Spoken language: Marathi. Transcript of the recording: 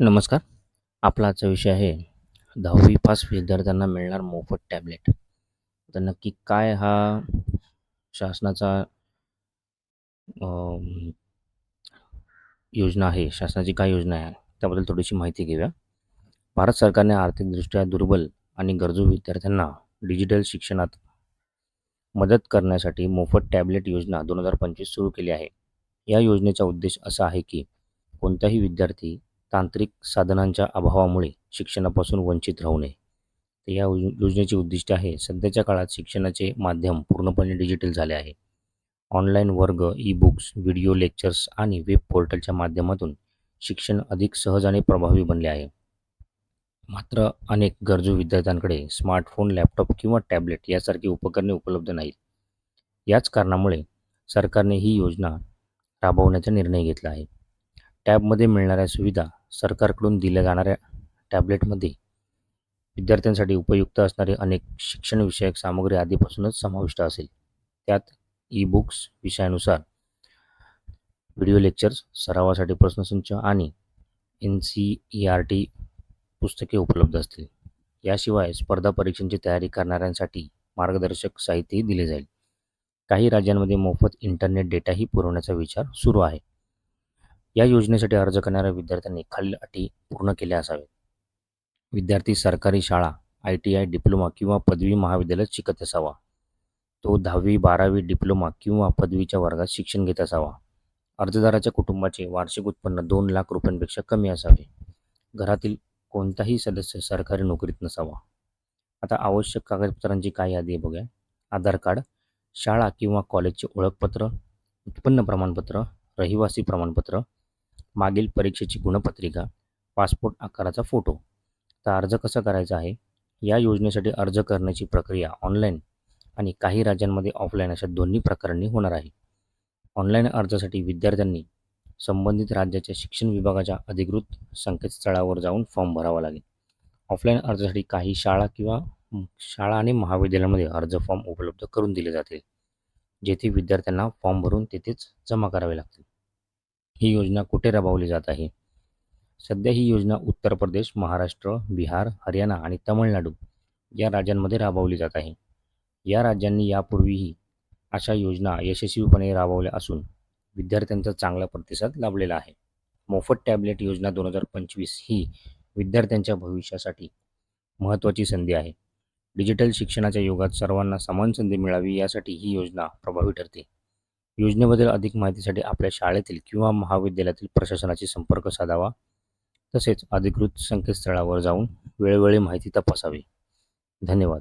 नमस्कार. आपला आजचा विषय आहे दहावी पास विद्यार्थ्यांना मिळणार मोफत टॅबलेट. तर नक्की काय हा शासनाचा योजना आहे शासनाची काय योजना आहे त्याबद्दल थोडीशी माहिती घेऊया. भारत सरकारने आर्थिकदृष्ट्या दुर्बल आणि गरजू विद्यार्थ्यांना डिजिटल शिक्षणात मदत करण्यासाठी मोफत टॅबलेट योजना दोन हजार पंचवीस सुरू केली आहे. या योजनेचा उद्देश असा आहे की कोणताही विद्यार्थी तांत्रिक साधनांच्या अभावामुळे शिक्षणापासून वंचित राहू नये. तर या योजनेचे उद्दिष्ट आहे सध्याच्या काळात शिक्षणाचे माध्यम पूर्णपणे डिजिटल झाले आहे. ऑनलाईन वर्ग ई बुक्स व्हिडिओ लेक्चर्स आणि वेब पोर्टलच्या माध्यमातून शिक्षण अधिक सहज आणि प्रभावी बनले आहे. मात्र अनेक गरजू विद्यार्थ्यांकडे स्मार्टफोन लॅपटॉप किंवा टॅबलेट यासारखी उपकरणे उपलब्ध नाहीत. याच कारणामुळे सरकारने ही योजना राबवण्याचा निर्णय घेतला आहे. टॅबमध्ये मिळणाऱ्या सुविधा सरकारकडून दिल्या जाणाऱ्या टॅबलेटमध्ये विद्यार्थ्यांसाठी उपयुक्त असणारे अनेक शिक्षणविषयक सामग्री आधीपासूनच समाविष्ट असेल. त्यात ई बुक्स विषयानुसार व्हिडिओ लेक्चर्स सरावासाठी प्रश्नसंच आणि N C E R T पुस्तके उपलब्ध असतील. याशिवाय स्पर्धा परीक्षांची तयारी करणाऱ्यांसाठी मार्गदर्शक साहित्यही दिले जाईल. काही राज्यांमध्ये मोफत इंटरनेट डेटाही पुरवण्याचा विचार सुरू आहे. या योजनेसाठी अर्ज करणाऱ्या विद्यार्थ्यांनी खालील अटी पूर्ण केल्या असाव्यात. विद्यार्थी सरकारी शाळा आय टी आय डिप्लोमा किंवा पदवी महाविद्यालयात शिकत असावा. तो दहावी बारावी डिप्लोमा किंवा पदवीच्या वर्गात शिक्षण घेत असावा. अर्जदाराच्या कुटुंबाचे वार्षिक उत्पन्न दोन लाख रुपयांपेक्षा कमी असावे. घरातील कोणताही सदस्य सरकारी नोकरीत नसावा. आता आवश्यक कागदपत्रांची काय यादी आहे बघूया. आधार कार्ड शाळा किंवा कॉलेजचे ओळखपत्र उत्पन्न प्रमाणपत्र रहिवासी प्रमाणपत्र मागील परीक्षेची गुणपत्रिका पासपोर्ट आकाराचा फोटो. तर अर्ज कसा करायचा आहे? या योजनेसाठी अर्ज करण्याची प्रक्रिया ऑनलाईन आणि काही राज्यांमध्ये ऑफलाईन अशा दोन्ही प्रकारांनी होणार आहे. ऑनलाईन अर्जासाठी विद्यार्थ्यांनी संबंधित राज्याच्या शिक्षण विभागाच्या अधिकृत संकेतस्थळावर जाऊन फॉर्म भरावा लागेल. ऑफलाईन अर्जासाठी काही शाळा किंवा शाळा आणि महाविद्यालयामध्ये अर्ज फॉर्म उपलब्ध करून दिले जातील जेथे विद्यार्थ्यांना फॉर्म भरून तेथेच जमा करावे लागतील. ही योजना कुठे राबवली जात आहे? सध्या ही योजना उत्तर प्रदेश महाराष्ट्र बिहार हरियाणा आणि तमिळनाडू या राज्यांमध्ये राबवली जात आहे. या राज्यांनी यापूर्वीही अशा योजना यशस्वीपणे राबवल्या असून विद्यार्थ्यांचा चांगला प्रतिसाद लाभलेला आहे. मोफत टॅबलेट योजना दोन हजार पंचवीस ही विद्यार्थ्यांच्या भविष्यासाठी महत्त्वाची संधी आहे. डिजिटल शिक्षणाच्या युगात सर्वांना समान संधी मिळावी यासाठी ही योजना प्रभावी ठरते. योजनेबद्दल अधिक माहितीसाठी आपल्या शाळेतील किंवा महाविद्यालयातील प्रशासनाशी संपर्क साधावा. तसेच अधिकृत संकेतस्थळावर जाऊन वेळोवेळी माहिती तपासावी. धन्यवाद.